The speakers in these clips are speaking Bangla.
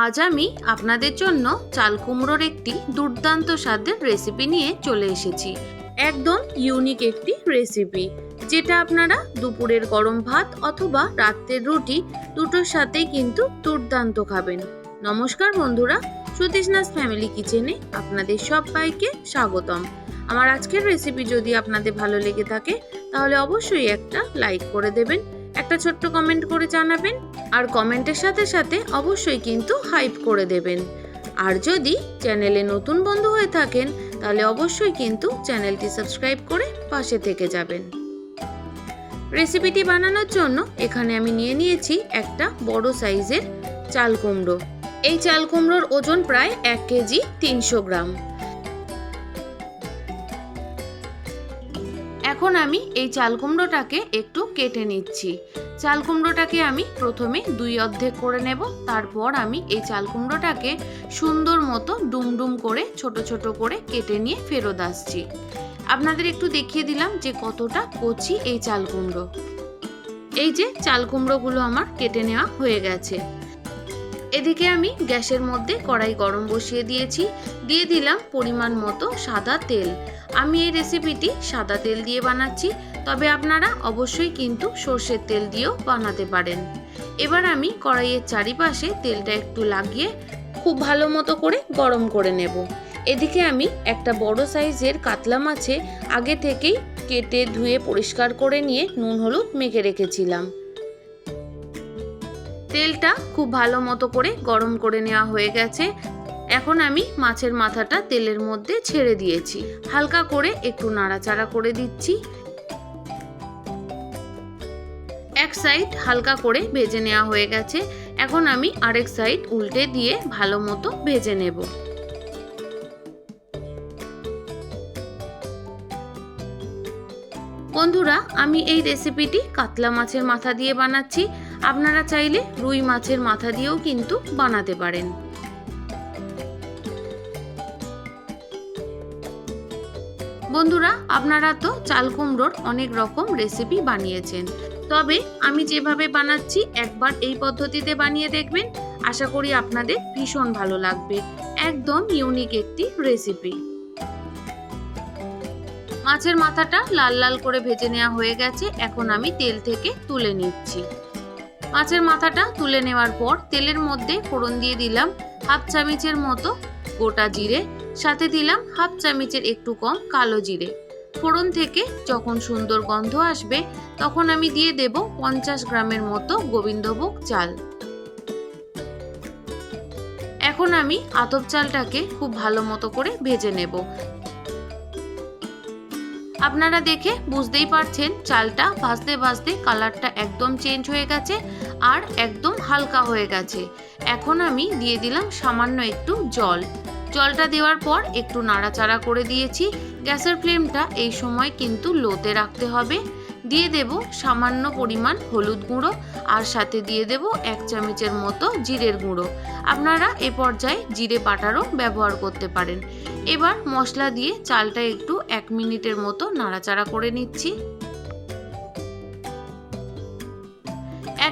আজ আমি আপনাদের জন্য চাল কুমড়োর একটি দুর্দান্ত স্বাদের রেসিপি নিয়ে চলে এসেছি। একদম ইউনিক একটি রেসিপি যেটা আপনারা দুপুরের গরম ভাত অথবা রাত্রের রুটি দুটোর সাথেই কিন্তু দুর্দান্ত খাবেন। নমস্কার বন্ধুরা সুতৃষ্ণাস ফ্যামিলি কিচেনে আপনাদের সবাইকে স্বাগতম। আমার আজকের রেসিপি যদি আপনাদের ভালো লেগে থাকে, তাহলে অবশ্যই একটা লাইক করে দেবেন। একটা ছোট্ট কমেন্ট করে জানাবেন। আর কমেন্টের সাথে সাথে অবশ্যই কিন্তু হাইপ করে দেবেন। আর যদি চ্যানেলে নতুন বন্ধু হয়ে থাকেন, তাহলে অবশ্যই কিন্তু চ্যানেলটি সাবস্ক্রাইব করে পাশে থেকে যাবেন। রেসিপিটি বানানোর জন্য এখানে আমি নিয়ে নিয়েছি একটা বড় সাইজের চাল কুমড়ো। এই চাল কুমড়োর ওজন প্রায় এক কেজি তিনশো গ্রাম। এখন আমি এই চাল কুমড়োটাকে একটু কেটে নিচ্ছি। চাল কুমড়োটাকে আমি প্রথমে দুই অর্ধেক করে নেব, তারপর আমি এই চাল কুমড়োটাকে সুন্দর মতো ডুমডুম করে ছোট ছোট করে কেটে নিয়ে ফেরত আসছি। আপনাদের একটু দেখিয়ে দিলাম যে কতটা কচি এই চাল কুমড়ো। এই যে চাল কুমড়োগুলো আমার কেটে নেওয়া হয়ে গেছে। এদিকে আমি গ্যাসের মধ্যে কড়াই গরম বসিয়ে দিয়েছি, দিয়ে দিলাম পরিমাণ মতো সাদা তেল। আমি এই রেসিপিটি সাদা তেল দিয়ে বানাচ্ছি, তবে আপনারা অবশ্যই কিন্তু সর্ষের তেল দিয়েও বানাতে পারেন। এবার আমি কড়াইয়ের চারিপাশে তেলটা একটু লাগিয়ে খুব ভালো মতো করে গরম করে নেব। এদিকে আমি একটা বড় সাইজের কাতলা মাছে আগে থেকেই কেটে ধুয়ে পরিষ্কার করে নিয়ে নুন হলুদ মেখে রেখেছিলাম। তেলটা খুব ভালো মতো করে গরম করে নেওয়া হয়ে গেছে। এখন আমি মাছের মাথাটা তেলের মধ্যে ছেড়ে দিয়েছি। হালকা করে একটু নাড়াচাড়া করে দিচ্ছি। এক সাইড হালকা করে ভেজে নেওয়া হয়ে গেছে। এখন আমি আরেক সাইড উল্টে দিয়ে ভালো মতো ভেজে নেব। বন্ধুরা, আমি এই রেসিপিটি কাতলা মাছের মাথা দিয়ে বানাচ্ছি। আপনারা চাইলে রুই মাছের মাথা দিয়েও কিন্তু বানাতে পারেন। বন্ধুরা, আপনারা তো চাল কুমড়োর অনেক রকম রেসিপি বানিয়েছেন। তবে আমি যেভাবে বানাচ্ছি, একবার এই পদ্ধতিতে বানিয়ে দেখবেন। আশা করি আপনাদের ভীষণ ভালো লাগবে। একদম ইউনিক একটি রেসিপি মাছের মাথাটা লাল লাল করে ভেজে নেওয়া হয়ে গেছে। এখন আমি তেল থেকে তুলে নিচ্ছি। মাছের মাথাটা তুলে নেওয়ার পর তেলের মধ্যে ফোড়ন দিয়ে দিলাম। হাফ চামচের মতো গোটা জিরে সাথে দিলাম হাফ চামচের একটু কম কালো জিরে। ফোড়ন থেকে যখন সুন্দর গন্ধ আসবে, তখন আমি দিয়ে দেব পঞ্চাশ গ্রামের মতো গোবিন্দভোগ চাল। এখন আমি আতপ চালটাকে খুব ভালো মতো করে ভেজে নেব। আপনারা দেখে বুঝতেই পারছেন চালটা ভাজতে ভাজতে কালারটা একদম চেঞ্জ হয়ে গেছে আর একদম হালকা হয়ে গেছে। এখন আমি দিয়ে দিলাম সামান্য একটু জল। জলটা দেওয়ার পর একটু নাড়াচাড়া করে দিয়েছি। গ্যাসের ফ্লেমটা এই সময় কিন্তু লোতে রাখতে হবে। দিয়ে দেব সামান্য পরিমাণ হলুদ গুঁড়ো আর সাথে দিয়ে দেব এক চামচের মতো জিরের গুঁড়ো। আপনারা এ পর্যায়ে জিরে বাটারও ব্যবহার করতে পারেন। এবার মশলা দিয়ে চালটা একটু এক মিনিটের মতো নাড়াচাড়া করে নিচ্ছি।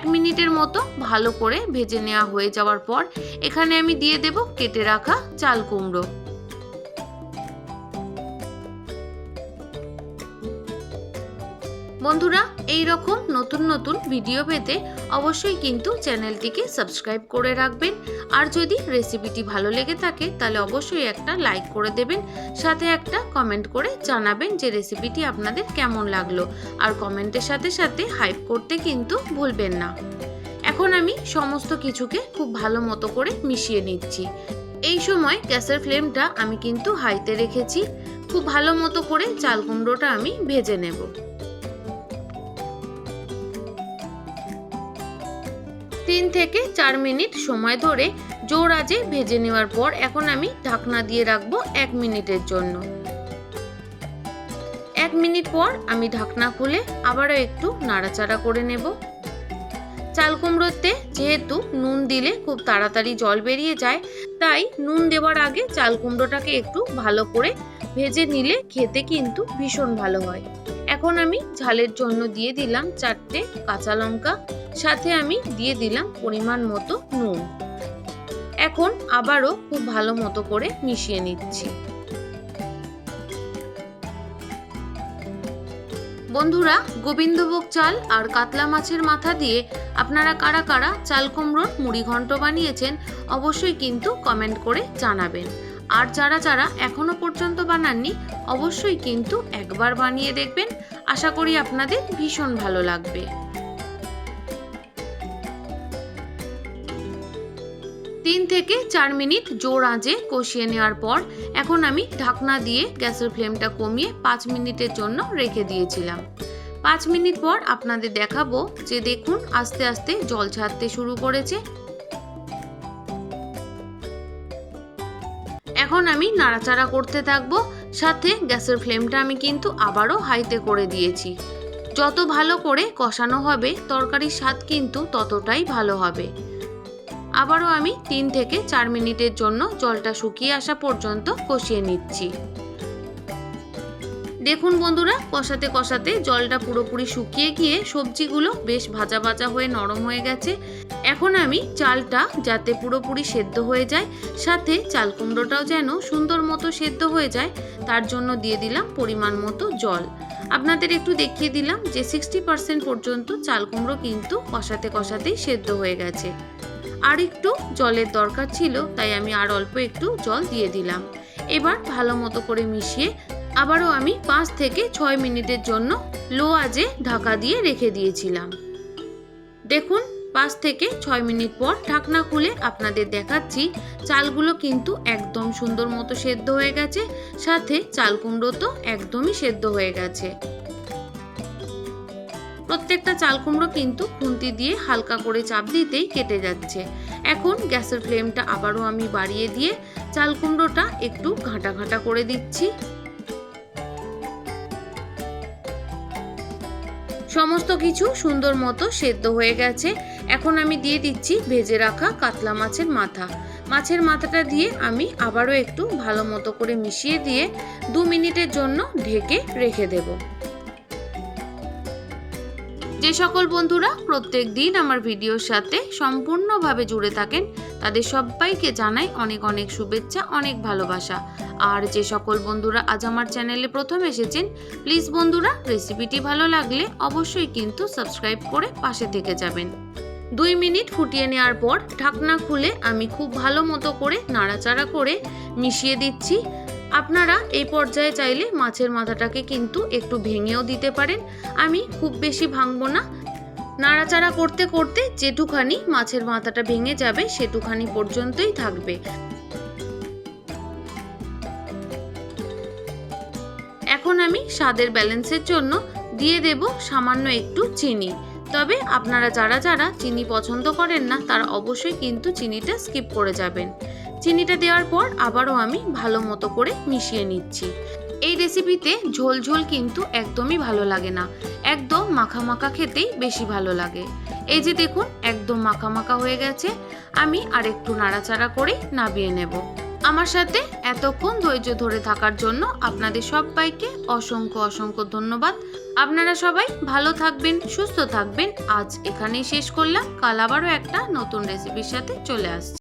এক মিনিটের মতো ভালো করে ভেজে নেওয়া হয়ে যাওয়ার পর এখানে আমি দিয়ে দেব কেটে রাখা চাল কুমড়ো। বন্ধুরা এই রকম নতুন নতুন ভিডিও পেতে অবশ্যই কিন্তু চ্যানেলটিকে সাবস্ক্রাইব করে রাখবেন। আর যদি রেসিপিটি ভালো লেগে থাকে, তাহলে অবশ্যই একটা লাইক করে দেবেন। সাথে একটা কমেন্ট করে জানাবেন যে রেসিপিটি আপনাদের কেমন লাগল। আর কমেন্টের সাথে সাথে হাইপ করতে কিন্তু ভুলবেন না। এখন আমি সমস্ত কিছুকে খুব ভালো মতো করে মিশিয়ে নিচ্ছি। এই সময় গ্যাসের ফ্লেমটা আমি কিন্তু হাইতে রেখেছি। খুব ভালো মতো করে চাল কুমড়োটা আমি ভেজে নেব। তিন থেকে চার মিনিট সময় ধরে জোর আজে ভেজে নেওয়ার পর এখন আমি ঢাকনা দিয়ে রাখব এক মিনিটের জন্য। এক মিনিট পর আমি ঢাকনা খুলে আবারও একটু নাড়াচাড়া করে নেব। চাল কুমড়োতে যেহেতু নুন দিলে খুব তাড়াতাড়ি জল বেরিয়ে যায়, তাই নুন দেওয়ার আগে চাল কুমড়োটাকে একটু ভালো করে ভেজে নিলে খেতে কিন্তু ভীষণ ভালো হয়। এখন আমি ঝালের জন্য দিয়ে দিলাম চারটে কাঁচা লঙ্কা, সাথে আমি দিয়ে দিলাম পরিমাণ মতো নুন। এখন আবারও খুব ভালো মতো করে মিশিয়ে নিচ্ছি। বন্ধুরা, গোবিন্দভোগ চাল আর কাতলা মাছের মাথা দিয়ে আপনারা কারা কারা চাল কুমড়োর মুড়ি ঘন্ট বানিয়েছেন, অবশ্যই কিন্তু কমেন্ট করে জানাবেন। আর যারা যারা এখনও পর্যন্ত বানাননি, অবশ্যই কিন্তু একবার বানিয়ে দেখবেন। আশা করি আপনাদের ভীষণ ভালো লাগবে। তিন থেকে চার মিনিট জোর আঁচে কষিয়ে নেওয়ার পর, এখন আমি ঢাকনা দিয়ে গ্যাসের ফ্লেমটা কমিয়ে পাঁচ মিনিটের জন্য রেখে দিয়েছিলাম। পাঁচ মিনিট পর আপনাদের দেখাবো যে দেখুন, আস্তে আস্তে জল ছাড়তে শুরু করেছে। এখন আমি নাড়াচাড়া করতে থাকব। সাথে গ্যাসের ফ্লেমটা আমি কিন্তু আবারও হাইতে করে দিয়েছি। যত ভালো করে কষানো হবে, তরকারির স্বাদ কিন্তু ততটাই ভালো হবে। আবারও আমি তিন থেকে চার মিনিটের জন্য জলটা শুকিয়ে আসা পর্যন্ত কষিয়ে নিচ্ছি। দেখুন বন্ধুরা, কষাতে কষাতে জলটা পুরোপুরি শুকিয়ে গিয়ে সবজিগুলো বেশ ভাজা ভাজা হয়ে নরম হয়ে গেছে। এখন আমি চালটা যাতে পুরোপুরি সেদ্ধ হয়ে যায়, সাথে চাল কুমড়োটাও যেন সুন্দর মতো সেদ্ধ হয়ে যায়, তার জন্য দিয়ে দিলাম পরিমাণ মতো জল। আপনাদের একটু দেখিয়ে দিলাম যে সিক্সটি পার্সেন্ট পর্যন্ত চাল কুমড়ো কিন্তু কষাতে কষাতেই সেদ্ধ হয়ে গেছে। আর একটু জলের দরকার ছিল, তাই আমি আর অল্প একটু জল দিয়ে দিলাম। এবার ভালো মতো করে মিশিয়ে আবারও আমি পাঁচ থেকে ছয় মিনিটের জন্য লো আজে ঢাকা দিয়ে রেখে দিয়েছিলাম। দেখুন, পাঁচ থেকে ছয় মিনিট পর ঢাকনা খুলে আপনাদের দেখাচ্ছি, চালগুলো কিন্তু একদম সুন্দর মতো সেদ্ধ হয়ে গেছে, সাথে চাল কুমড়ো তো একদমই সেদ্ধ হয়ে গেছে। প্রত্যেকটা চাল কুমড়ো কিন্তু খুন্তি দিয়ে হালকা করে চাপ দিতেই কেটে যাচ্ছে। এখন গ্যাসের ফ্লেমটা আবারও আমি বাড়িয়ে দিয়ে চাল কুমড়োটা একটু ঘাঁটা ঘাঁটা করে দিচ্ছি। সমস্ত কিছু সুন্দর মতো সেদ্ধ হয়ে গেছে। এখন আমি দিয়ে দিচ্ছি ভেজে রাখা কাতলা মাছের মাথা। মাছের মাথাটা দিয়ে আমি আবারও একটু ভালো মতো করে মিশিয়ে দিয়ে দু মিনিটের জন্য ঢেকে রেখে দেবো। যে সকল বন্ধুরা প্রত্যেক দিন আমার ভিডিওর সাথে সম্পূর্ণভাবে জুড়ে থাকেন তাদের সবাইকে জানাই অনেক অনেক শুভেচ্ছা, অনেক ভালোবাসা। আর যে সকল বন্ধুরা আজ আমার চ্যানেলে প্রথম এসেছেন প্লিজ বন্ধুরা রেসিপিটি ভালো লাগলে অবশ্যই কিন্তু সাবস্ক্রাইব করে পাশে থেকে যাবেন। দুই মিনিট ফুটিয়ে নেওয়ার পর ঢাকনা খুলে আমি খুব ভালো মতো করে নাড়াচাড়া করে মিশিয়ে দিচ্ছি। আপনারা এই পর্যায়ে চাইলে মাছের মাথাটাকে কিন্তু একটু ভেঙেও দিতে পারেন। আমি খুব বেশি ভাঙবো না। নাড়াচাড়া করতে করতে যেটুখানি মাছের মাথাটা ভেঙে যাবে, সেটুখানি পর্যন্তই থাকবে। এখন আমি স্বাদের ব্যালেন্সের জন্য দিয়ে দেব সামান্য একটু চিনি। তবে আপনারা যারা যারা চিনি পছন্দ করেন না, তারা অবশ্যই কিন্তু চিনিটা স্কিপ করে যাবেন। চিনিটা দেওয়ার পর আবারও আমি ভালো মতো করে মিশিয়ে নিচ্ছি। এই রেসিপিতে ঝোল ঝোল কিন্তু একদমই ভালো লাগে না। একদম মাখা মাখা খেতেই বেশি ভালো লাগে। এই যে দেখুন, একদম মাখা মাখা হয়ে গেছে। আমি আর একটু নাড়াচাড়া করে নাবিয়ে নেব। আমার সাথে এতক্ষণ ধৈর্য ধরে থাকার জন্য আপনাদের সবাইকে অসংখ্য অসংখ্য ধন্যবাদ। আপনারা সবাই ভালো থাকবেন, সুস্থ থাকবেন। আজ এখানেই শেষ করলাম। কাল আবারও একটা নতুন রেসিপির সাথে চলে আসছি।